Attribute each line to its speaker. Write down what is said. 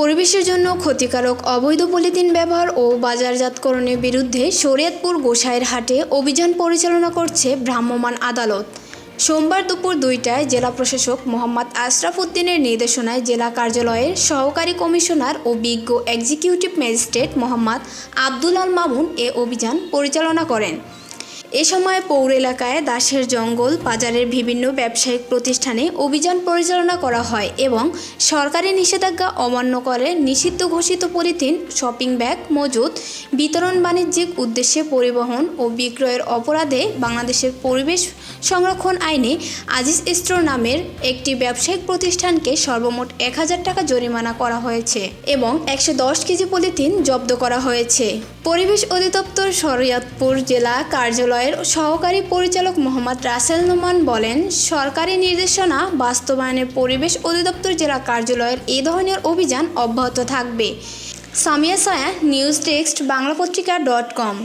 Speaker 1: পরিবেশের জন্য ক্ষতিকারক অবৈধ পলিথিন ব্যবহার ও বাজারজাতকরণের বিরুদ্ধে শরীয়তপুর গোসাইর হাটে অভিযান পরিচালনা করছে ভ্রাম্যমাণ আদালত। সোমবার দুপুর দুইটায় জেলা প্রশাসক মোহাম্মদ আশরাফ উদ্দিনের নির্দেশনায় জেলা কার্যালয়ের সহকারী কমিশনার ও বিজ্ঞ এক্সিকিউটিভ ম্যাজিস্ট্রেট মোহাম্মদ আব্দুল আল মামুন এ অভিযান পরিচালনা করেন। এ সময় পৌর এলাকায় দাসের জঙ্গল, বাজারের বিভিন্ন ব্যবসায়িক প্রতিষ্ঠানে অভিযান পরিচালনা করা হয় এবং সরকারি নিষেধাজ্ঞা অমান্য করে নিষিদ্ধ ঘোষিত পলিথিন, শপিং ব্যাগ মজুদ বিতরণ বাণিজ্যিক উদ্দেশ্যে পরিবহন ও বিক্রয়ের অপরাধে বাংলাদেশের পরিবেশ সংরক্ষণ আইনে আজিজ ইস্ট্রো নামের একটি ব্যবসায়িক প্রতিষ্ঠানকে সর্বমোট এক হাজার টাকা জরিমানা করা হয়েছে এবং একশো দশ কেজি পলিথিন জব্দ করা হয়েছে। পরিবেশ অধিদপ্তর শরীয়তপুর জেলা কার্যালয়ের সহকারী পরিচালক মোহাম্মদ রাসেল নোমান বলেন, সরকারি নির্দেশনা বাস্তবায়নের পরিবেশ অধিদপ্তর, জেলা কার্যালয়ের এই ধরনের অভিযান অব্যাহত থাকবে। সামিয়া সায়া, নিউজ টেক্সট বাংলা পত্রিকা ডট কম।